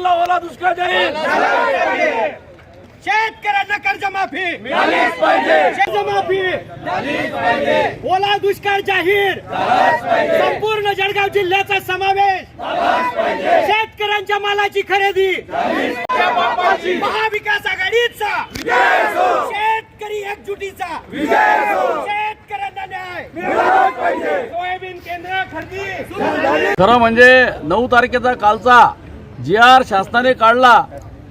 जिल्हा ओला दुष्काळ जाहीर शेतकऱ्यांना कर्जमाफी. पाहिजे। कर्जमाफी. ओला दुष्काळ जाहीर संपूर्ण जळगाव जिल्ह्याचा समावेश. शेतकऱ्यांच्या मालाची खरेदी. महाविकास आघाडीचा. शेतकरी एकजुटीचा. शेतकऱ्यांना न्याय. सोयाबीन केंद्र खरेदी. खरं म्हणजे नऊ तारखेचा कालचा जी आर शासनाने काढला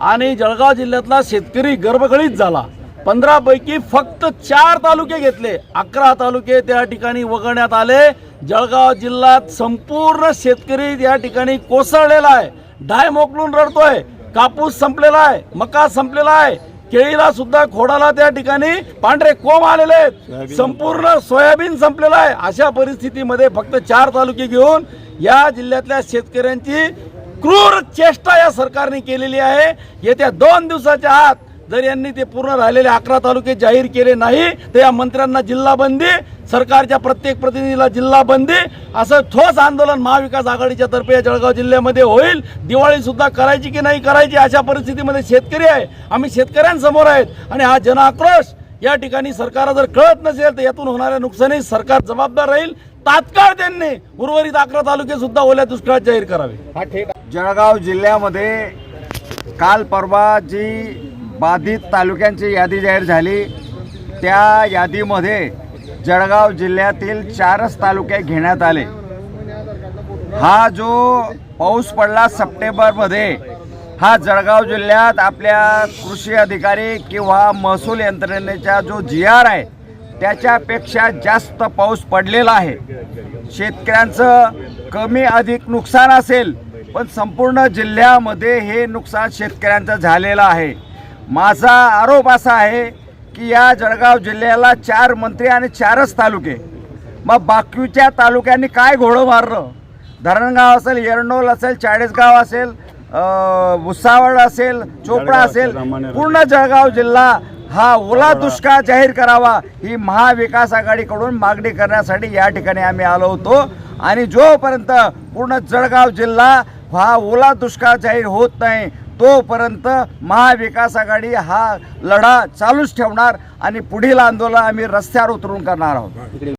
आणि जळगाव जिल्ह्यातला शेतकरी गर्भगळीत झाला. पंधरा पैकी फक्त चार तालुके घेतले. अकरा तालुके त्या ठिकाणी वगळण्यात आले. जळगाव जिल्ह्यात संपूर्ण शेतकरी या ठिकाणी कोसळलेला आहे. डाय मोकलून रडतोय. कापूस संपलेला आहे. मका संपलेला आहे. केळीला सुद्धा खोडाला त्या ठिकाणी पांढरे कोंब आलेले आहेत. संपूर्ण सोयाबीन संपलेलं आहे. अशा परिस्थितीमध्ये फक्त चार तालुके घेऊन या जिल्ह्यातल्या शेतकऱ्यांची क्रूर चेष्टा या सरकारने केलेली आहे. येत्या दोन दिवसाच्या आत जर यांनी ते पूर्ण राहिलेले अकरा तालुके जाहीर केले नाही तर या मंत्र्यांना जिल्हा बंदी सरकारच्या प्रत्येक प्रतिनिधीला जिल्हा बंदी असं ठोस आंदोलन महाविकास आघाडीच्या तर्फे या जळगाव जिल्ह्यामध्ये होईल. दिवाळी सुद्धा करायची की नाही करायची अशा परिस्थितीमध्ये शेतकरी आहे. आम्ही शेतकऱ्यांसमोर आहेत. आणि हा जनाक्रोश या ठिकाणी सरकारला जर कळत नसेल तर यातून होणाऱ्या नुकसानी सरकार जबाबदार राहील. तात्काळ त्यांनी उर्वरित अकरा तालुके सुद्धा ओल्या दुष्काळात जाहीर करावे. जळगाव जिल्ह्यामध्ये काल परवा जी बाधित तालुक्यांची यादी जाहीर झाली त्या यादीमध्ये जळगाव जिल्ह्यातील चारच तालुके घेण्यात आले. हा जो पाऊस पडला सप्टेंबरमध्ये हा जळगाव जिल्ह्यात आपल्या कृषी अधिकारी किंवा महसूल यंत्रणेचा जो जी आर आहे त्याच्यापेक्षा जास्त पाऊस पडलेला आहे. शेतकऱ्यांचं कमी अधिक नुकसान असेल पण संपूर्ण जिल्ह्यामध्ये हे नुकसान शेतकऱ्यांचं झालेलं आहे. माझा आरोप असा आहे की या जळगाव जिल्ह्याला चार मंत्री आणि चारच तालुके. मग बाकीच्या तालुक्यांनी काय घोडं मारलं? धरणगाव असेल येरनोल असेल चाळीसगाव असेल भुसावळ असेल चोपडा असेल पूर्ण जळगाव जिल्हा हा ओला दुष्काळ जाहीर करावा ही महाविकास आघाडीकडून मागणी करण्यासाठी या ठिकाणी आम्ही आलो होतो. आणि जोपर्यंत पूर्ण जळगाव जिल्हा हा ओला दुष्काळ जाहीर होत नाही. तोपर्यंत महाविकास आघाडी हा लढा चालूच ठेवणार आणि पुढील आंदोलन आम्ही रस्त्यावर उतरून करणार आहोत.